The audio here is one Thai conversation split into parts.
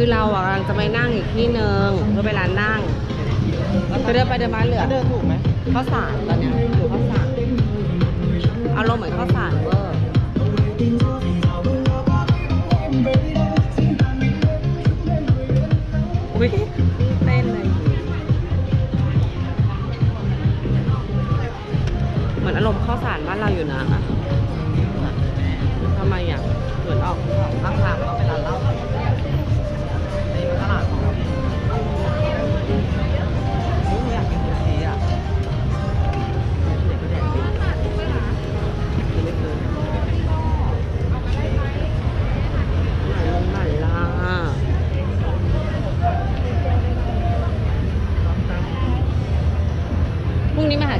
คือเราอะกำลังจะไปนั่งอีกที่หนึ่งเพื่อไปร้านนั่งคือเดินไปเดินมาเหลือเดินถูกไหมข้าวสารตอนเนี้ยอยู่ข้าวสารอารมณ์เหมือนข้าวสารเวอร์อุ้ยเต้นเลยเหมือนอารมณ์ข้าวสารบ้านเราอยู่นะทำไมอะเหมือนออกข้างทางก็เป็นร้านเหล้าใน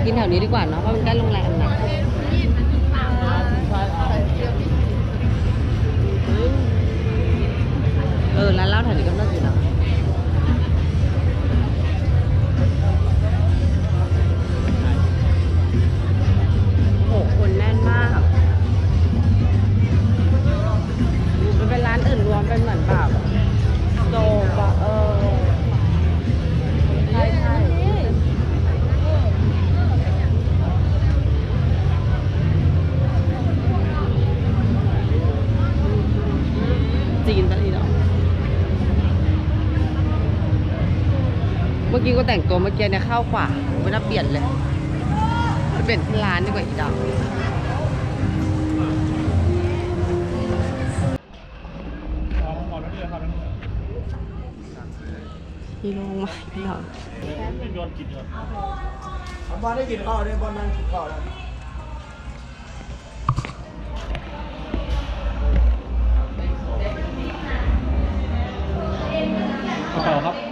กินแถวนี้ดีกว่าเนาะเพราะมันใกล้โรงแรมนะ แต่งตัวเมื่อกี้เนี่ยเข้ากว่าไม่น่าเปลี่ยนเลยไปเปลี่ยนที่ร้านดีกว่าอีดอกพี่ลงมาพี่หรอบอลได้กินข้าวเนี่ยบอลนั่งกินข้าวแล้วกระเป๋าครับ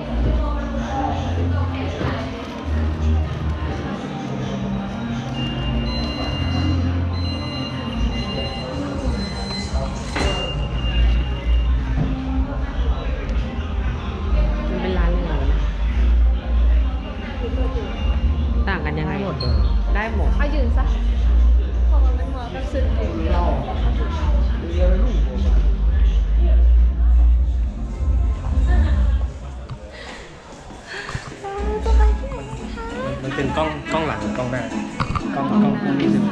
กล้องกล้องกล้องนี้ใช่ไหม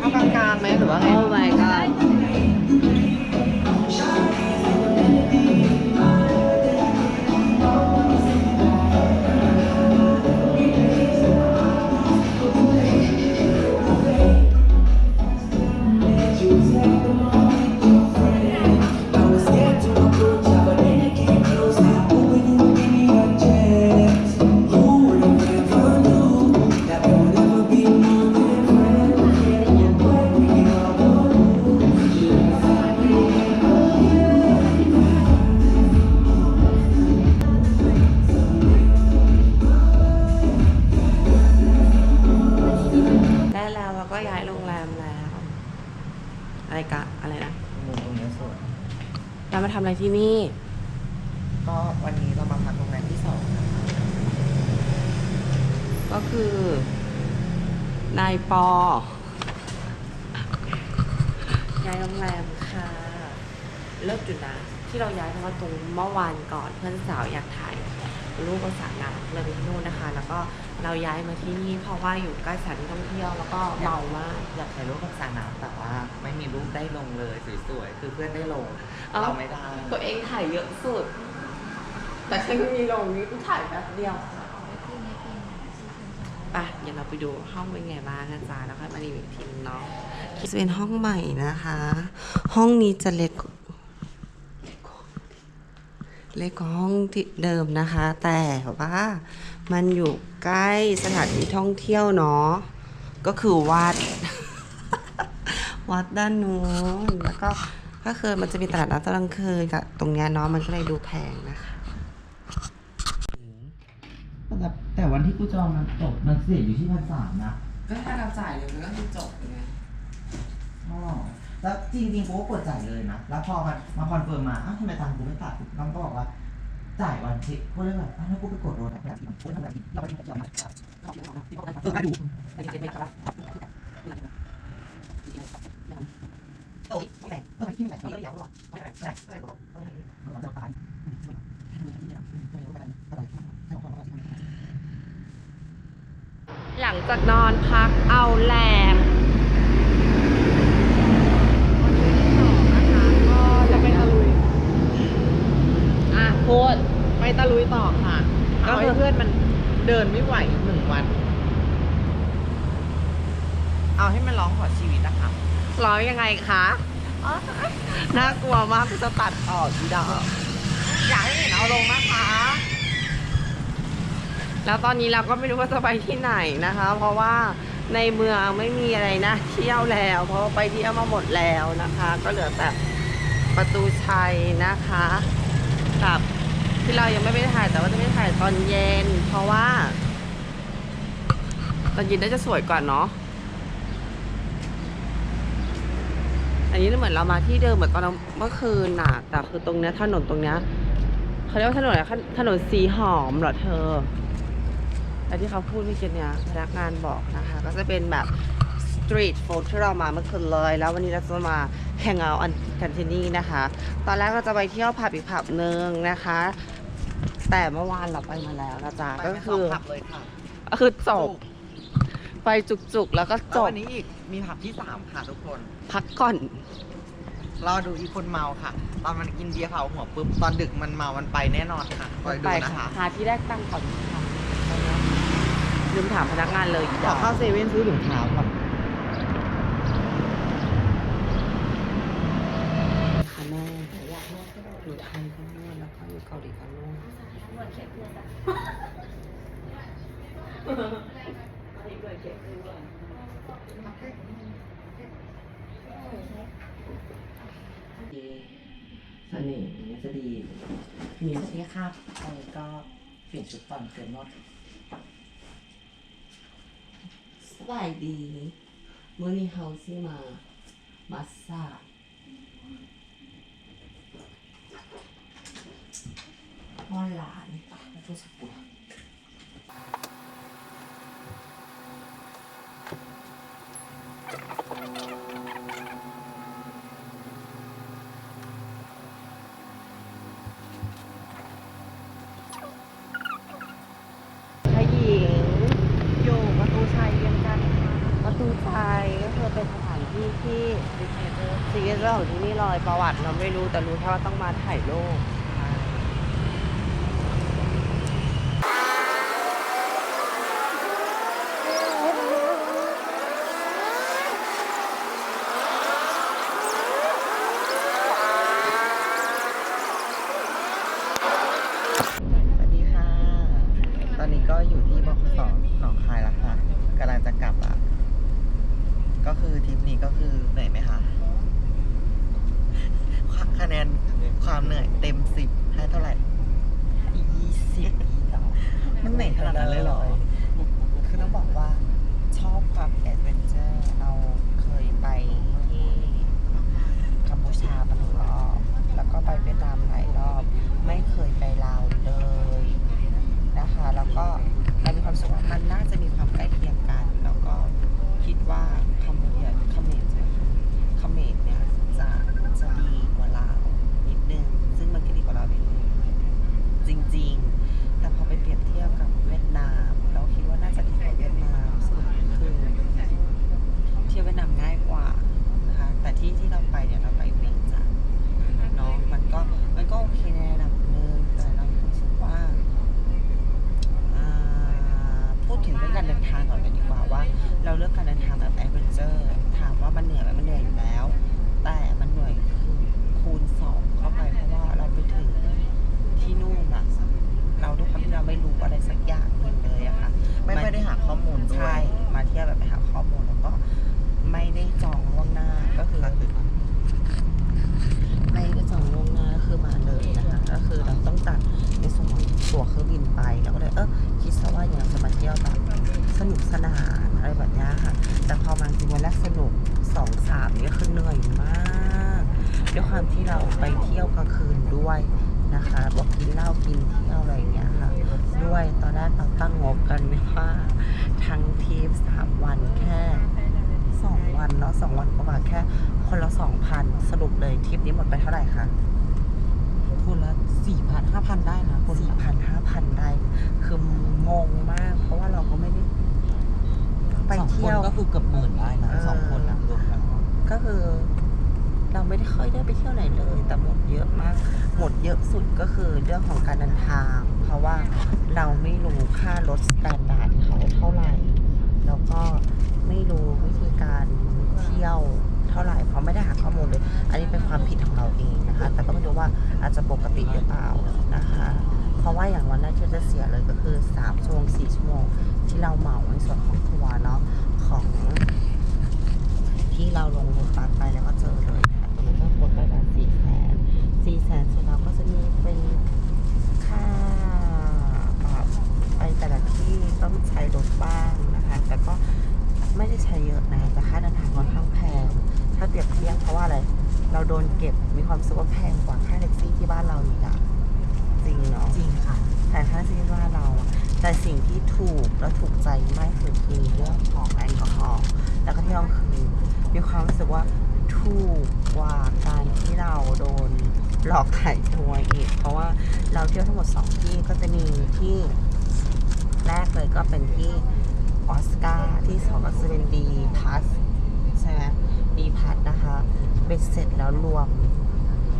เอากลางๆไหมหรือว่าไง โอ้ my god โรงแรมค่ะ เลิกจุดนะที่เราย้ายเพราะว่าตรงเมื่อวานก่อนเพื่อนสาวอยากถ่ายรูปภาษาหนังเลยไปที่นู่นนะคะ แล้วก็เราย้ายมาที่นี่เพราะว่าอยู่ใกล้สถานที่ท่องเที่ยวแล้วก็เมามากอยากถ่ายรูปกับสระน้ำแต่ว่าไม่มีรูปได้ลงเลยสวยๆ คือเพื่อนได้ลงเอ้าเราไม่ได้ ตัวเองถ่ายเยอะสุด แต่ฉันมีลงนี้ก็ถ่ายแป๊บเดียวไปเดี๋ยวเราไปดูห้องเป็นไงบ้างนะจ๊ะแล้วค่อยมารีวิวอีกทีนึงเนาะ จะเป็นห้องใหม่นะคะ ห้องนี้จะเล็ก เล็กกว่าห้องที่เดิมนะคะ แต่ว่ามันอยู่ใกล้สถานที่ท่องเที่ยวเนาะ ก็คือวัด วัดด้านนู้น แล้วก็ก็คือมันจะมีตลาดนัดตอนกลางคืนกับตรงเนี้ยเนาะ มันก็เลยดูแพงนะคะ แต่แต่วันที่กูจองมันจบมันเสียอยู่ที่พันสามนะ ก็ถ้าเราจ่ายเลยมันก็คือจบไง อ๋อแล้วจริงๆกูก็กดจ่ายเลยนะ แล้วพอมันมาคอนเฟิร์มมาอ้าวทำไมตังค์กูไม่ตัดน้องก็บอกว่าจ่ายวันที่กูเลยแบบอ้าวแล้วกูไปกดโดนอะไรแบบนี้ทำอะไรผิดเราไปทำอะไรผิดเออดูโอ้ยแบ่งเออที่ไหนที่ไหนยาวหรอไม่ได้ไม่ได้ไม่ได้หรอกเราจะตายหลังจากนอนพักเอาแรงก็จะไปตะลุย อะพูดไป ตะลุยต่อค่ะก็เอาคือให้เพื่อนมันเดินไม่ไหวหนึ่งวัน เอาให้มันร้องขอชีวิตนะคะร้อยยังไงคะน่ากลัวมากกูจะตัดออกอีดอกอยากให้เห็นเอาลงนะคะ แล้วตอนนี้เราก็ไม่รู้ว่าจะไปที่ไหนนะคะ เพราะว่าในเมืองไม่มีอะไรนะเที่ยวแล้ว เพราะว่าไปเที่ยวมาหมดแล้วนะคะ ก็เหลือแต่ประตูชัยนะคะกับ ที่เรายังไม่ไปถ่ายแต่ว่าจะไปถ่ายตอนเย็น เพราะว่า ตอนเย็นน่าจะสวยกว่าเนาะอันนี้เหมือนเรามาที่เดิมเหมือนตอนเมื่อคืนน่ะ แต่คือตรงเนี้ยถนนตรงเนี้ยเขาเรียกว่าถนนอะไรถนนสีหอมเหรอเธอแต่ที่เขาพูดเมื่อกี้เนี่ยพนักงานบอกนะคะ ก็จะเป็นแบบสตรีทฟู้ดที่เรามาเมื่อคืนเลย แล้ววันนี้เราจะมาแฮงเอาท์กันที่นี่นะคะ ตอนแรกเราจะไปเที่ยวผับอีกผับหนึ่งนะคะ แต่เมื่อวานเราไปมาแล้วนะจ๊ะไปก็ไม่สคือผับเลยค่ะก็คือจบไปจุกๆแล้วก็จแล้วบวันนี้อีกมีผับที่สามค่ะทุกคน พักก่อนรอดูอีกคนเมาค่ะ ตอนมันกินเบียร์เผาหัวปุ๊บตอนดึกมันเมามันไปแน่นอนค่ะคอยดูไปนะค่ะคะหาที่แรกตั้งก่อนค่ะลืมถามพนักงานเลยอีขดออกเข้าเซเว่นซื้อถุงเท้าก่อน ค่ะแม่อยู่ไทยก็นวดแล้วก็อยู่เกาหลีก็นวด เสน่ห์อย่างเงี้ยจะดีมีเสียค่าไปก็เปลี่ยนชุดก่อนเกินนวดสบายดีมื่อนี้เฮาสิมามาสซาจพ่อหลานปะแล้วทุกสักวพระหญิง อยู่ประตูชัยเรียงกันค่ะ ประตูชัยก็คือเป็นสถานที่ที่ซีเกเตอร์ของที่นี่เลย ประวัติเราไม่รู้แต่รู้แค่ว่าต้องมาถ่ายรูป เท่าไหร่คะคนละสี่พันห้าพันได้นะคนสี่ละพันห้าพันได้ คืองงมาก เพราะว่าเราก็ไม่ได้ไปสองคเที่นยว ก็คือเกือบหมื่นได้นะเออ สองคนนะรวมแล้วก็คือ เราไม่ได้ค่อยได้ไปเที่ยวไหนเลย แต่หมดเยอะมาก หมดเยอะสุดก็คือเรื่องของการเดินทาง เพราะว่าเราไม่รู้ค่ารถสแตนดาร์ดเขาเท่าไหร่ แล้วก็ไม่รู้วิธีการเที่ยว เท่าไหร่เพราะไม่ได้หาข้อมูลเลย อันนี้เป็นความผิดของเราเองนะคะ แต่ก็ไม่รู้ว่าอาจจะปกติหรือเปล่านะคะ เพราะว่าอย่างวันแรกที่จะเสียเลยก็คือ3ชั่วโมง4ชั่วโมงที่เราเหมาในส่วนของทัวร์เนาะของที่เราลงรถบัสไปแล้วก็เจอเลยค่ะตรงนั้นก็กดไปแบบสี่แสนสี่แสนเสร็จแล้วก็จะมีเป็นค่าไปแต่ละที่ต้องใช้รถบ้างนะคะ แต่ก็ ไม่ได้ใช้เยอะนะแต่ค่าเดินทางค่อนข้างแพง ถ้าเปรียบเทียบเพราะว่าอะไร เราโดนเก็บมีความรู้สึกว่าแพงกว่าค่าแท็กซี่ที่บ้านเราอีกอะจริงเนาะจริงค่ะ แต่ค่าซีว่าเราอะแต่สิ่งที่ถูกและถูกใจมากคือคือเรื่องของแอลกอฮอล์แล้วก็ที่เราคือมีความรู้สึกว่าถูกกว่าการที่เราโดนหลอกขายทัวร์อีก เพราะว่าเราเที่ยวทั้งหมด2ที่ก็จะมีที่แรกเลยก็เป็นที่ ออสการ์ที่สองก็จะเป็นดีพัสใช่ไหมดีพัสนะคะเบ็ดเสร็จแล้วรวม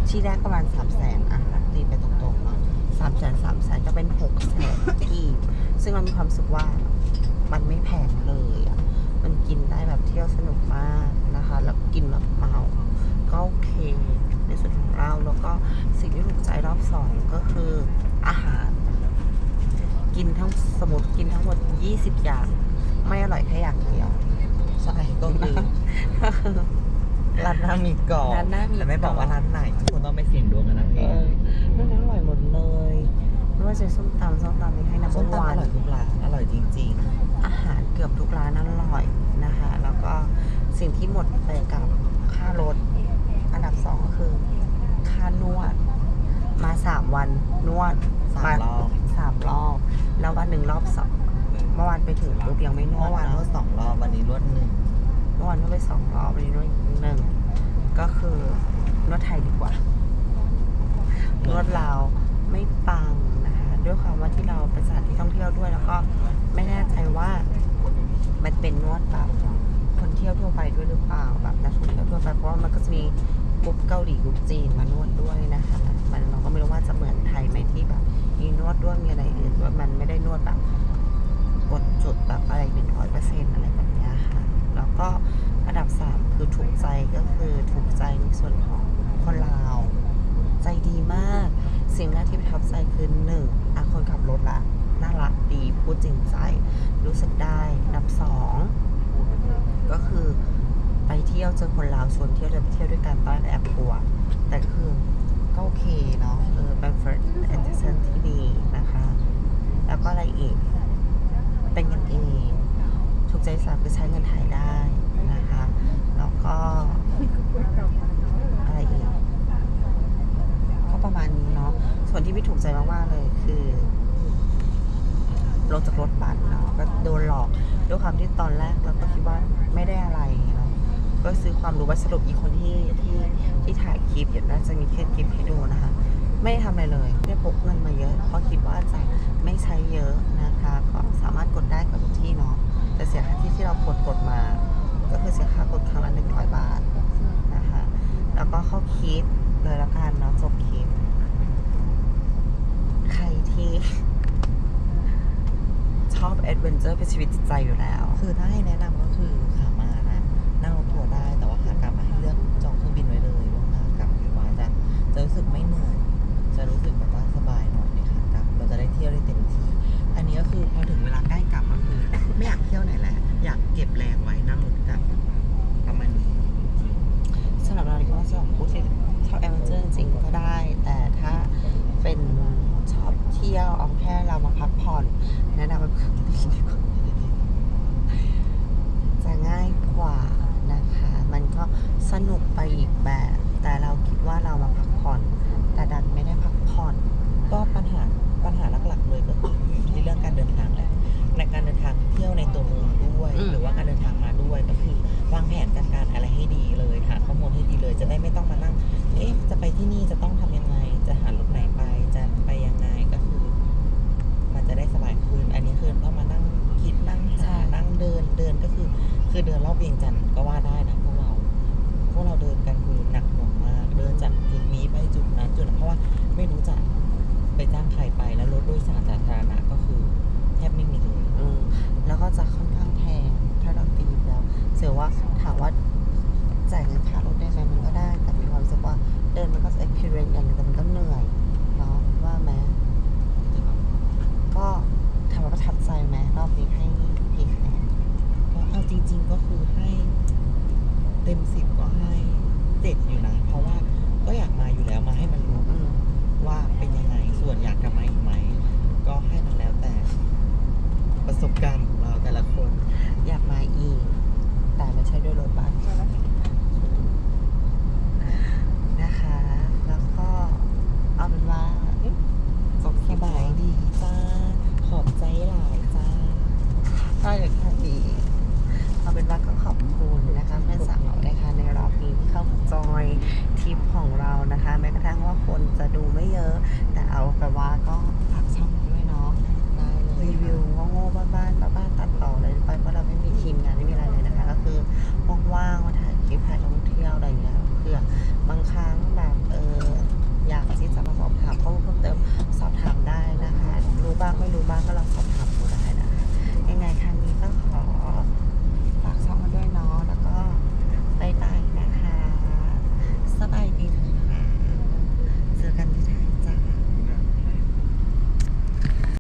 ที่แรกประมาณสามแสนอะตีไปตรงๆเนาะสามแสนสามแสนก็เป็นหกแสนที่ ซึ่งเรามีความสึกว่ามันไม่แพงเลยอะมันกินได้แบบเที่ยวสนุกมากนะคะ แล้วกินแบบเมาก็โอเคในส่วนของเราแล้วก็สิ่งที่ถูกใจรอบสองก็คืออาหาร กินทั้งสมมติกินทั้งหมด 20 อย่าง ไม่อร่อยแค่อย่างเดียวใช่ก็คือก็คือร้านหน้ามีกรอบร้านหน้ามีแต่ไม่บอกว่าร้านไหนทุกคนต้องไปเสี่ยงดวงกันนะเอพี่อเรื่องนั้นอร่อยหมดเลยไม่ว่าจะส้มตำส้มตำมีให้น้ำส้มตำอร่อยทุกร้านอร่อยจริง อาหารเกือบทุกร้านอร่อยนะคะ แล้วก็สิ่งที่หมดไปกับค่ารถ อันดับสองก็คือ ค่านวด มาสามวันนวด ๆสามรอบ สามรอบ แล้ววันหนึ่งรอบสองเมื่อวานไปถึงปุ๊บยังไม่นว เมื่ ด อวานนวด เนาะ สองรอบวันนี้นวดหนึ่ง เมื่ อนนวดไปสองรอบวันนี้นวดอีกหนึ่งก็คือนวดไทยดีกว่านวดลาวไม่ปังนะคะด้วยความว่าที่เราเป็นสถานที่ท่องเที่ยวด้วยแล้วก็ไม่แน่ใจว่ามันเป็นนวดแบบคนเที่ยวทั่วไปด้วยหรือเปล่าแบบนักท่องเที่ยวทั่วไปเพราะว่ามันก็จะมีกรุ๊ปเกาหลีกรุ๊ปจีนมานวดด้วยนะคะมันเราก็ไม่รู้ว่าจะเหมือนไทยไหมที่แบบมีนวดด้วยมีอะไรอื่นด้วยมันไม่ได้นวดแบบกดจุดแบบอะไรหนึ่งร้อยเปอร์เซ็นต์อะไรแบบ ก็อันดับสามคือถูกใจก็คือถูกใจในส่วนของคนลาว ใจดีมาก สิ่งแรกที่ประทับใจคือหนึ่งอะคนขับรถละน่ารักดีพูดจริงใจ รู้สึกได้นดับสองก็คือไปเที่ยวเจอคนลาวชวนเที่ยวจะไปเที่ยวด้วยกันตอนแรกแอบกลัว แต่คือก็โอเคเนาะเออเป็น first impression ที่ดีนะคะ แล้วก็อะไรอีก เป็นกันเอง ถูกใจสามคือใช้เงินไทยได้นะคะ แล้วก็อะไรอีกก็ประมาณนี้เนาะส่วนที่ไม่ถูกใจมากๆเลยคือลงจากรถบัสเนาะก็โดนหลอกด้วยความที่ตอนแรกเราก็คิดว่าไม่ได้อะไรเนาะก็ซื้อความรู้ว่าสรุปอีกคนที่ที่ที่ถ่ายคลิปเดี๋ยวน่าจะมีแค่คลิปให้ดูนะคะ ไม่ได้ทำอะไรเลยไม่ได้พกเงินมาเยอะ เพราะคิดว่าจะไม่ใช้เยอะนะคะ ก็สามารถกดได้กับทุกที่เนาะ แต่เสียค่าที่ที่เรากดกดมา ก็คือเสียค่ากดครั้งละหนึ่งร้อยบาทนะคะ แล้วก็เข้าคลิปเลยละกันเนาะจบคลิป ใครที่ชอบแอดเวนเจอร์เป็นชีวิตจิตใจอยู่แล้ว คือถ้าให้แนะนำก็คือ